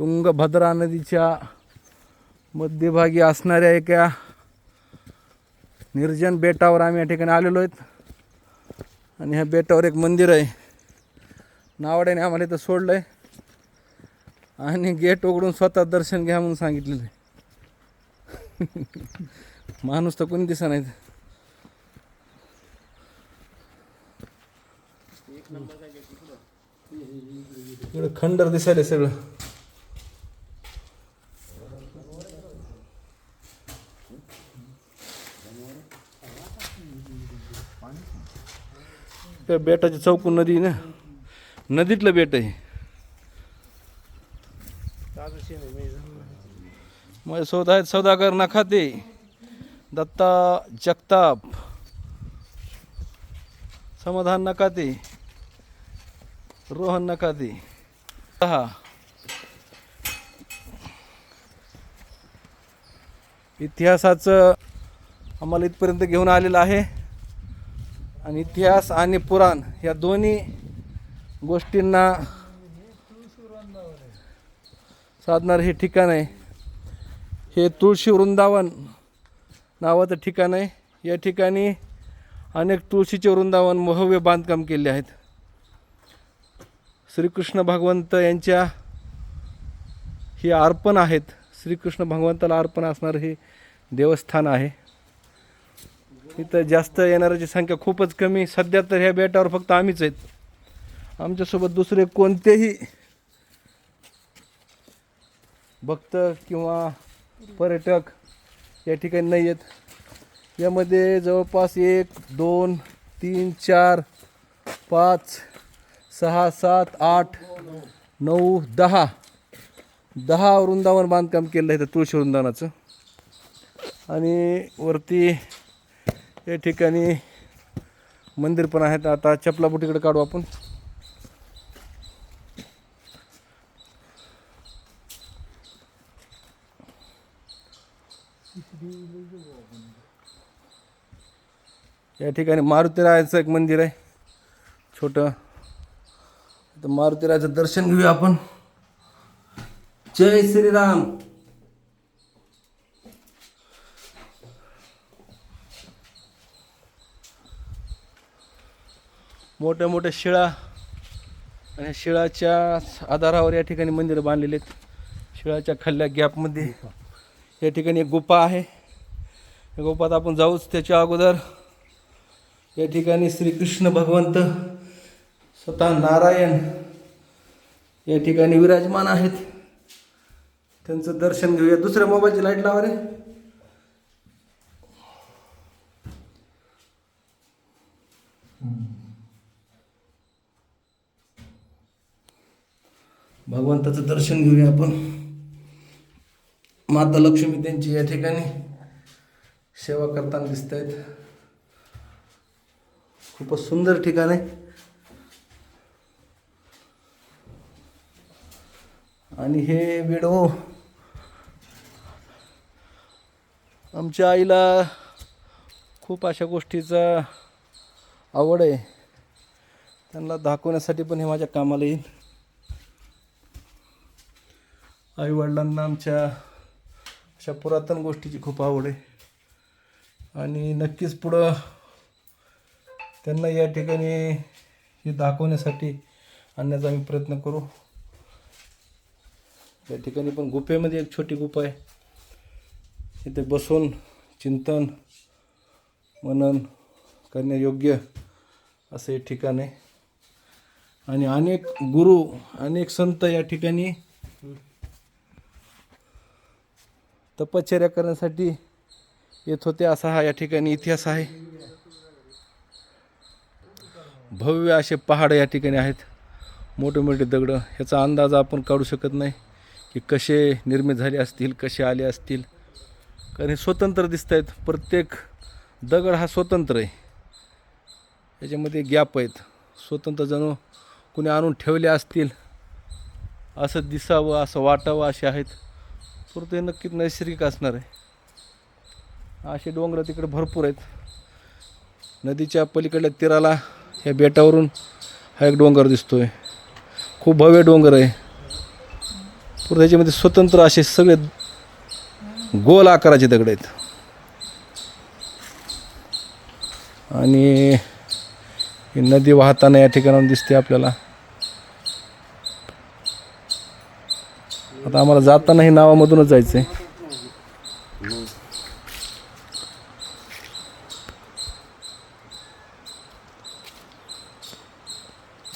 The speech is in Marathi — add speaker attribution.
Speaker 1: तुंगभद्रा नदीच्या मध्यभागी असणाऱ्या एका निर्जन बेटावर आम्ही या ठिकाणी आलेलो आहेत. आणि ह्या बेटावर एक मंदिर आहे. नावड्याने आम्हाला इथं सोडलं आहे आणि गेट उघडून स्वतः दर्शन घ्या म्हणून सांगितलेलं आहे. माणूस तर कोणी दिसा नाहीत इकडं खंडर दिसायला सगळं. त्या बेटाची चौकून नदी ना? नदीतलं बेट आहे. माझ्यासोबत आहेत सौदागर नखाते दत्ता जगताप. समाधान नकाते रोहन नकाते हा. इतिहासाचं आम्हाला इथपर्यंत घेऊन आलेलं आहे. आणि इतिहास आणि पुराण या दोन्ही गोष्टींना साधणारं हे ठिकाण आहे. हे तुळशी वृंदावन नावाचं ठिकाण आहे. या ठिकाणी अनेक तुळशीचे वृंदावन भव्य बांधकाम केले आहेत. श्रीकृष्ण भगवंत यांच्या ही अर्पण आहेत. श्रीकृष्ण भगवंताला अर्पण असणारं हे देवस्थान आहे. इथं जास्त येणाऱ्याची संख्या खूपच कमी. सध्या तर ह्या बेटावर फक्त आम्हीच आहेत. आमच्यासोबत दुसरे कोणतेही भक्त किंवा पर्यटक या ठिकाणी नाही आहेत. यामध्ये जवळपास एक दोन तीन चार पाच सहा सात आठ नऊ दहा. दहा वृंदावन बांधकाम केलं आहे तुळशी वृंदावनाचं. आणि वरती या ठिकाणी मंदिर पण आहेत. आता चपला बुटीकडे काढू आपण. या ठिकाणी मारुतीरायाचं एक मंदिर आहे. छोटं. तर मारुतीरायाचं दर्शन घेऊया आपण. जय श्रीराम. मोठ्या मोठ्या शिळा आणि शिळाच्या आधारावर या ठिकाणी मंदिरं बांधलेली आहेत. शिळाच्या खाल्ल्या गॅपमध्ये या ठिकाणी एक गुफा आहे. या गुफात आपण जाऊच त्याच्या अगोदर. या ठिकाणी श्रीकृष्ण भगवंत स्वतः नारायण या ठिकाणी विराजमान आहेत. त्यांचं दर्शन घेऊया. दुसऱ्या मोबाईलची लाइट लावा रे. भगवंताचं दर्शन घेऊया आपण. माता लक्ष्मी त्यांची या ठिकाणी सेवा करताना दिसत आहेत खूपच सुंदर ठिकाण आहे. आणि हे व्हिडिओ आमच्या आईला खूप अशा गोष्टीचा आवड आहे. त्यांना दाखवण्यासाठी पण हे माझ्या कामाला येईल. आईवडिलांना आमच्या अशा पुरातन गोष्टीची खूप आवड आहे. आणि नक्कीच पुढं त्यांना या ठिकाणी हे दाखवण्यासाठी आणण्याचा आम्ही प्रयत्न करू. या ठिकाणी पण गुफेमध्ये एक छोटी गुफा आहे. इथे बसून चिंतन मनन करण्यायोग्य असं हे ठिकाण आहे. आणि अनेक गुरु अनेक संत या ठिकाणी तपश्चर्या करण्यासाठी येत होते. असा हा या ठिकाणी इतिहास आहे. भव्य असे पहाड या ठिकाणी आहेत. मोठे मोठे दगडं. ह्याचा अंदाज आपण काढू शकत नाही की कसे निर्मित झाले असतील कसे आले असतील. कारण हे स्वतंत्र दिसत आहेत प्रत्येक दगड हा स्वतंत्र आहे. याच्यामध्ये गॅप आहेत. स्वतंत्र जणू कुणी आणून ठेवले असतील असं दिसावं असं वाटावं असे आहेत. तर हे नक्कीच नैसर्गिक असणार आहे. असे डोंगर तिकडे भरपूर आहेत. नदीच्या पलीकडल्या तीराला ह्या बेटावरून हा एक डोंगर दिसतोय. खूप भव्य डोंगर आहे. परत त्याच्यामध्ये स्वतंत्र असे सगळे गोल आकाराचे दगड आहेत. आणि ही नदी वाहताना या ठिकाणाहून दिसते आपल्याला. आता आम्हाला जाताना हे नावामधूनच जायचं आहे